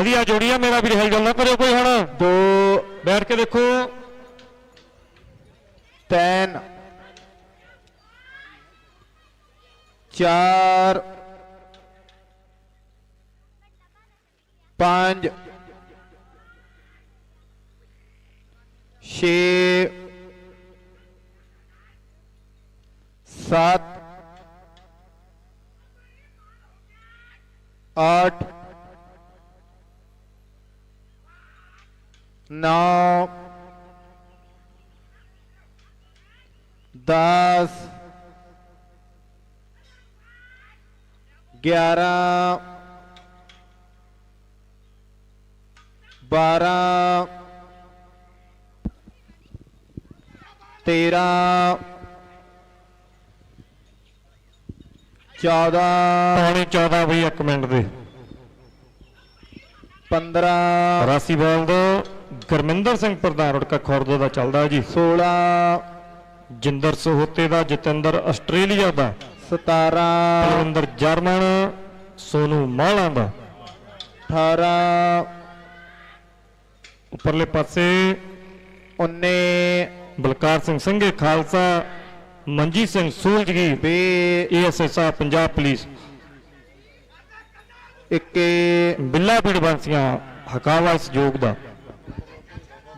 ਵਧੀਆ ਜੋੜੀ ਆ ਮੇਰਾ ਵੀਰ ਹਿਲ ਨਾ ਕਰਿਓ ਕੋਈ ਹੁਣ। ਦੋ। ਬੈਠ ਕੇ ਦੇਖੋ। ਤਿੰਨ। ਚਾਰ। ਪੰਜ। ਛੇ। ਸੱਤ। ਅੱਠ। ਨੌ ਦਸ ਗਿਆਰਾਂ ਬਾਰਾਂ ਤੇਰਾਂ ਚੌਦਾਂ ਪੌਣੇ 14 ਬਈ 1 ਮਿੰਟ ਦੇ। ਪੰਦਰਾਂ ਰਾਸੀ ਬਾਲ ਦਾ। ਗੁਰਮਿੰਦਰ ਸਿੰਘ ਪ੍ਰਧਾਨ ਰੁੜਕਾ ਖੁਰਦ ਦਾ ਚੱਲਦਾ ਜੀ। ਸੋਲਾਂ ਜਿੰਦਰ ਸਹੋਤੇ ਦਾ ਜਤਿੰਦਰ ਆਸਟ੍ਰੇਲੀਆ ਦਾ। ਸਤਾਰਾਂ ਪਲਵਿੰਦਰ ਜਰਮਨ ਸੋਨੂ ਮਾਲਾ ਦਾ। ਅਠਾਰਾਂ ਉੱਪਰਲੇ ਪਾਸੇ ਉੱਨੀ ਬਲਕਾਰ ਸਿੰਘ ਸਿੰਘੇ ਖਾਲਸਾ ਮਨਜੀਤ ਸਿੰਘ ਸੂਲਜਗੀ ਵੀਹ ਏਐਸਐਸਆ ਪੰਜਾਬ ਪੁਲਿਸ। ਇੱਕੀ ਬਿੱਲਾ ਪੀੜ ਬੰਸੀਆਂ ਹਕਾਵਾ ਇਸ ਯੋਗ ਦਾ।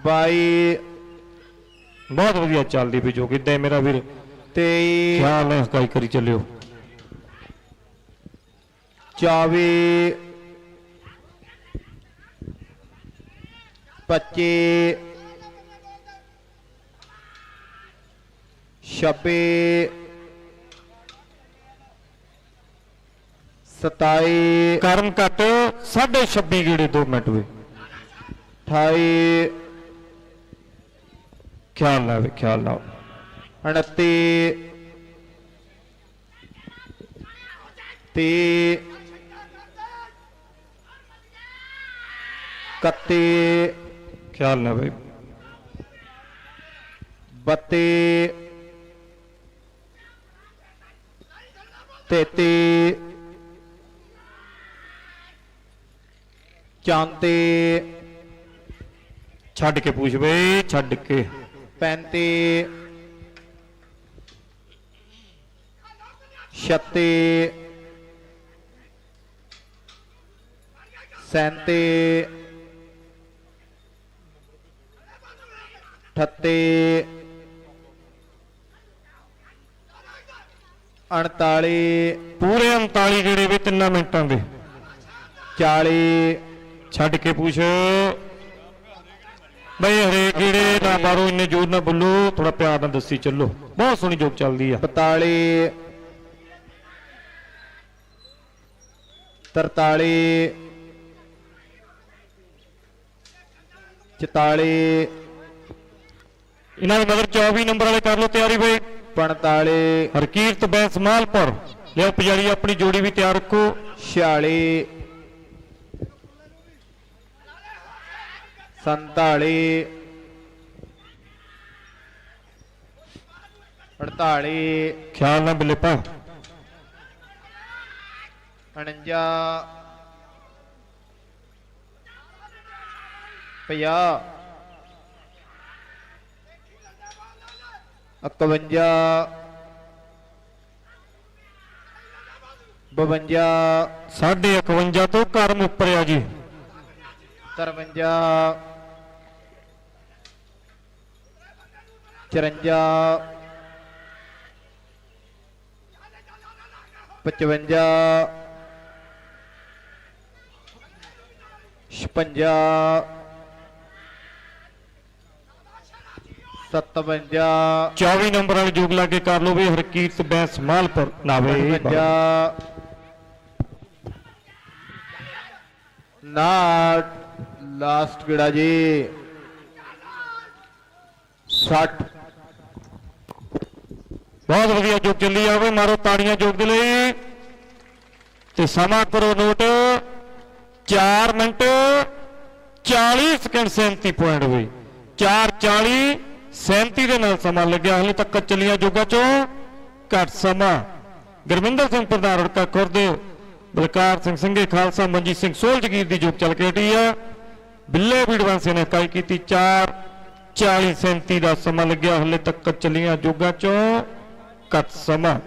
ਬਾਈ। ਬਹੁਤ ਵਧੀਆ ਚੱਲਦੀ ਵੀ ਜੋ ਕਿਦਾਂ ਮੇਰਾ ਵੀਰ। ਤੇ ਖਿਆਲ ਨਾਲ ਸਕਾਈ ਕਰੀ ਚੱਲਿਓ। ਚਾਵੇ। 25 ਛੱਬੇ। 27 ਕਰਮ ਘਟ 26 ਗੇੜੇ 2 ਮਿੰਟ ਵੇ। 28 ख्याल ना ख्याल ना अणते ते कते ख्याल ना भाई। बते तेते चांते छड़ के पूछ बे छड़ के। 35 36 37 38 39 ਪੂਰੇ 39 ਜਿਹੜੇ ਵੀ ਤਿੰਨਾਂ ਮਿੰਟਾਂ ਦੇ। 40 ਛੱਡ ਕੇ ਪੁੱਛੋ। ਬਈ ਹਰੇਕ ਗੇੜੇ ਨਾ ਬਾਰੋ ਇੰਨੇ ਜ਼ੋਰ ਨਾਲ ਬੋਲੋ। ਥੋੜਾ ਪਿਆਰ ਨਾਲ ਦੱਸੀ ਚੱਲੋ। ਬਹੁਤ ਸੋਹਣੀ ਜੋਕ ਚੱਲਦੀ ਆ। 42 43 44 ਇਹਨਾਂ ਦੇ ਮਗਰ 24 ਨੰਬਰ ਵਾਲੇ ਕਰ ਲਓ ਤਿਆਰੀ ਬਈ। 45 ਹਰਕੀਰਤ ਬੈਂਸ ਮਾਲਪੁਰ। ਲਿਓ ਪੁਜਾਰੀ ਆਪਣੀ ਜੋੜੀ ਵੀ ਤਿਆਰ ਰੱਖੋ। 46 47 48 ਖਿਆਲ ਨਾਲ ਬਿੱਲੇ ਪਾ 49 50 51 52 ਸਾਢੇ 51 ਤੋਂ ਕਰਮ ਉੱਪਰ ਆ ਜੀ। 53 54 55 56 57 24 ਨੰਬਰ ਵਾਲੀ ਜੋਗ ਲਾ ਕੇ ਕਰ ਲਓ ਵੀ ਹਰਕੀਰਤ ਬੈਂਸ ਮਾਲਪੁਰ ਨਾਵੇ 55 ਨਾਟ ਲਾਸਟ ਕਿਹੜਾ ਜੀ? 60 ਬਹੁਤ ਵਧੀਆ ਜੋਗ ਚੱਲੀ ਆਵੇ ਮਾਰੋ ਤਾੜੀਆਂ ਜੋਗ ਦੇ ਲਈ। ਤੇ ਸਮਾਂ ਕਰੋ ਨੋਟ 4 ਮਿੰਟ 40 ਸਕਿੰਟ 37 ਪੁਆਇੰਟ ਹੋਈ 4:40 37 ਦੇ ਨਾਲ ਸਮਾਂ ਲੱਗਿਆ, ਹਲੇ ਤੱਕ ਚੱਲੀਆਂ ਜੋਗਾਂ ਚੋਂ ਘੱਟ ਸਮਾਂ। ਗੁਰਮਿੰਦਰ ਸਿੰਘ ਪ੍ਰਧਾਨ ਰੜਕਾ ਖੁਰਦ, ਬਲਕਾਰ ਸਿੰਘ ਸਿੰਘੇ, ਖਾਲਸਾ ਮਨਜੀਤ ਸਿੰਘ ਸੋਲ ਜਗੀਰ ਦੀ ਜੋਗ ਚੱਲ ਕੇ ਹਟੀ ਆ। ਬਿੱਲੇ ਵੀਡਵਾਂਸੇ ਨੇ ਕਾਈ ਕੀਤੀ 4 40 37 ਦਾ ਸਮਾਂ ਲੱਗਿਆ, ਹਲੇ ਤੱਕ ਚੱਲੀਆਂ ਜੋਗਾਂ ਚੋਂ। ਕੱਟ ਸਮਾਂ